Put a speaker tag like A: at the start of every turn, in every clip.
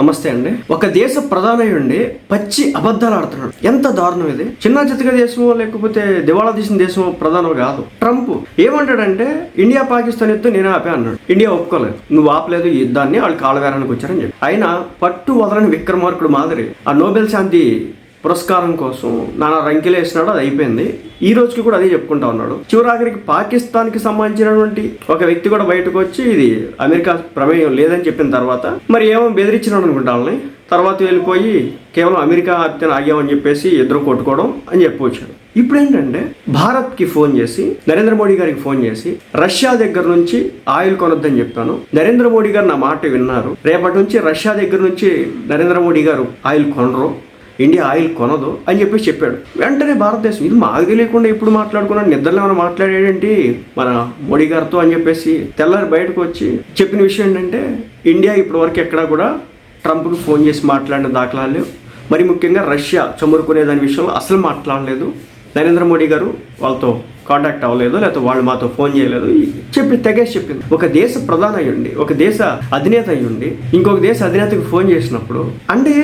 A: నమస్తే అండి. ఒక దేశ ప్రధాన ఉండి పచ్చి అబద్ధాలు ఆడుతున్నాడు. ఎంత దారుణం ఇది? చిన్న చితక దేశమో లేకపోతే దివాళా తీసిన దేశమో ప్రధానం కాదు. ట్రంప్ ఏమంటాడంటే ఇండియా పాకిస్తాన్ యుద్ధం నేనే ఆపే అన్నాడు. ఇండియా ఒప్పుకోలేదు. నువ్వు ఆపలేదు ఈ యుద్ధాన్ని వాళ్ళు కాలవేరానికి వచ్చారని చెప్పి. ఆయన పట్టు వదలని విక్రమార్కుడు మాదిరి ఆ నోబెల్ శాంతి పురస్కారం కోసం నానా రంకెలు వేసినాడు అది అయిపోయింది. ఈ రోజుకి కూడా అదే చెప్పుకుంటా ఉన్నాడు. చివరాఖరికి పాకిస్తాన్కి సంబంధించినటువంటి ఒక వ్యక్తి కూడా బయటకు వచ్చి ఇది అమెరికా ప్రమేయం లేదని చెప్పిన తర్వాత మరి ఏమో బెదిరించినాడు అనుకుంటా వాళ్ళని. తర్వాత వెళ్ళిపోయి కేవలం అమెరికా ఆప్తను ఆగామని చెప్పేసి ఇద్దరు కొట్టుకోవడం అని చెప్పొచ్చాడు ఇప్పుడు ఏంటంటే భారత్కి ఫోన్ చేసి నరేంద్ర మోడీ గారికి ఫోన్ చేసి రష్యా దగ్గర నుంచి ఆయిల్ కొనొద్దని చెప్పాను. నరేంద్ర మోడీ గారు నా మాట విన్నారు. రేపటి నుంచి రష్యా దగ్గర నుంచి నరేంద్ర మోడీ గారు ఆయిల్ కొనరు. ఇండియా ఆయిల్ కొనదు అని చెప్పేసి చెప్పాడు. వెంటనే భారతదేశం ఇది మాకు తెలియకుండా ఇప్పుడు మాట్లాడుకున్నాడు నిద్రలో ఏమైనా మాట్లాడేటంటే మన మోడీ గారితో అని చెప్పేసి తెల్లారి బయటకు వచ్చి చెప్పిన విషయం ఏంటంటే ఇండియా ఇప్పటి వరకు ఎక్కడా కూడా ట్రంప్కి ఫోన్ చేసి మాట్లాడిన దాఖలాలు మరి ముఖ్యంగా రష్యా చమురుకునే దాని విషయంలో అసలు మాట్లాడలేదు. నరేంద్ర మోడీ గారు వాళ్ళతో కాంటాక్ట్ అవ్వలేదు లేకపోతే వాళ్ళు మాతో ఫోన్ చేయలేదు. చెప్పి తెగేసి చెప్పింది. ఒక దేశ ప్రధాన అయ్యుండి ఒక దేశ అధినేత అయ్యుండి ఇంకొక దేశ అధినేతకి ఫోన్ చేసినప్పుడు అంటే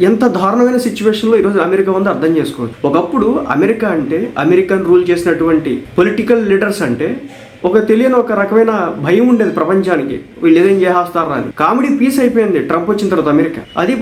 A: ఎంత దారుణమైన సిచ్యువేషన్లో ఈరోజు అమెరికా ఉందో అర్థం చేసుకోవచ్చు. ఒకప్పుడు అమెరికా అంటే అమెరికన్ రూల్ చేసినటువంటి పొలిటికల్ లీడర్స్ అంటే ఒక తెలియని ఒక రకమైన భయం ఉండేది ప్రపంచానికి. వీళ్ళు ఏదేం చేస్తారా అని. కామెడీ పీస్ అయిపోయింది. ట్రంప్ వచ్చిన తర్వాత అమెరికా. అది